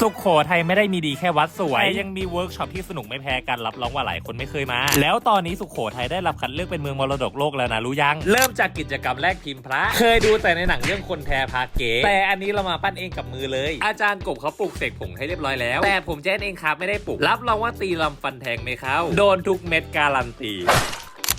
สุขโขทัยไม่ได้มีดีแค่วัดสวยยังมีเวิร์กช็อปที่สนุกไม่แพ้กันรับรองว่าหลายคนไม่เคยมา แล้วตอนนี้สุขโขทัยได้รับคัดเลือกเป็นเมืองมรดกโลกแล้วนะรู้ยัง เริ่มจากกิจกรรมแรกพิมพ์พระ เคยดูแต่ในหนังเรื่องคนแทพาเก๋แต่อันนี้เรามาปั้นเองกับมือเลย อาจารย์กบเขาปลูกเสกผงให้เรียบร้อยแล้ว แต่ผมแจ้งเองครับไม่ได้ปลูกรับรองว่าตีลำฟันแทงไม่เข้าโดนทุกเม็ดการันตี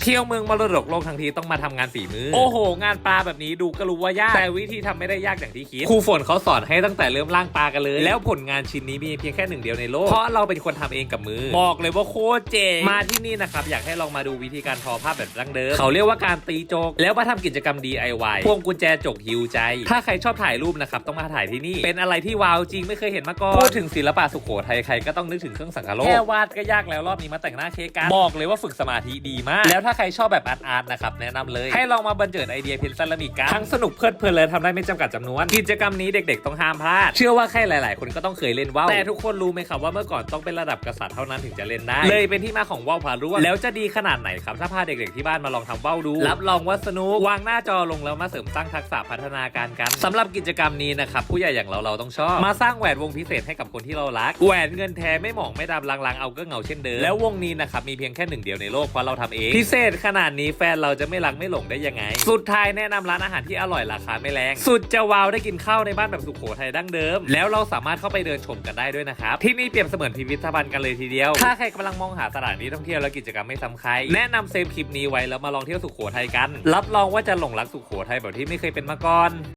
เที่ยวเมืองมรดกโลกทั้งทีต้องมาทำงานฝีมือ โอ้โห งานปลาแบบนี้ดูก็รู้ว่ายาก แต่วิธีทำไม่ได้ยากอย่างที่คิดครูฝนเขาสอนให้ตั้งแต่เริ่มล่างปลากันเลย แล้วผลงานชิ้นนี้มีเพียงแค่หนึ่งเดียวในโลก เพราะเราเป็นคนทำเองกับมือ บอกเลยว่าโคตรเจ๋ง มาที่นี่นะครับอยากให้ลองมาดูวิธีการทอผ้าแบบดั้งเดิม เขาเรียกว่าการตีโจก แล้วมาทำกิจกรรม DIY พวงกุญแจจกฮิวใจ ถ้าใครชอบถ่ายรูปนะครับต้องมาถ่ายที่นี่ เป็นอะไรที่ว้าวจริงไม่เคยเห็นมาก่อน พูดถึงศิลปะสุโขทัยใครก็ต้องนึกถึงเครื่องสังกะโลก แค่วาดก็ยากแล้วรอบนี้มาแต่งหน้าเค้กกัน บอกเลยว่าฝึกสมาธิดีมาก แล้วถ้าใครชอบแบบอาร์ตอาร์ตนะครับแนะนำเลย ให้ลองมาบันเจิดไอเดียเพนซัลลามิกกันทั้งสนุกเพลิดเพลินเลยทำได้ไม่จำกัดจำนวน กิจกรรมนี้เด็กๆต้องห้ามพลาด เชื่อว่าใครหลาย ๆ คนก็ต้องเคยเล่นว่าวแต่ทุกคนรู้ไหมครับว่าเมื่อก่อนต้องเป็นระดับกษัตริย์เท่านั้นถึงจะเล่นได้ เลยเป็นที่มาของว่าวพาร่วงแล้วจะดีขนาดไหนครับถ้าพาเด็ก ๆ ที่บ้านมาลองทำว่าวดู รับรองว่าสนุกวางหน้าจอลงแล้วมาเสริมสร้างทักษะพัฒนาการกันสำหรับกิจกรรมนี้นะครับผู้ใหญ่อย่างเราเราต้องชอบมาสร้างแหวนวงพิเศษให้กับคนที่เรารักแหวนเงินแท้ไม่หมองไม่ดำลางๆเอาก็เหงาเช่นเดิมแล้ววงนี้นะครับมีเพียงแค่หนึ่งเดียวในโลกเพราะเราทำเองพิเศษขนาดนี้แฟนเราจะไม่รักไม่หลงได้ยังไง สุดท้ายแนะนำร้านอาหารที่อร่อยราคาไม่แรง สุดจะว้าวได้กินข้าวในบ้านแบบสุโขทัยดั้งเดิม แล้วเราสามารถเข้าไปเดินชมกันได้ด้วยนะครับ ที่นี่เปรียบเสมือนพิพิธภัณฑ์กันเลยทีเดียว ถ้าใครกำลังมองหาสถานที่ท่องเที่ยวและกิจกรรมไม่ซ้ำใครแนะนำเซฟคลิปนี้ไว้แล้วมาลองเที่ยวสุโขทัยกัน รับรองว่าจะหลงรักสุโขทัยแบบที่ไม่เคยเป็นมาก่อน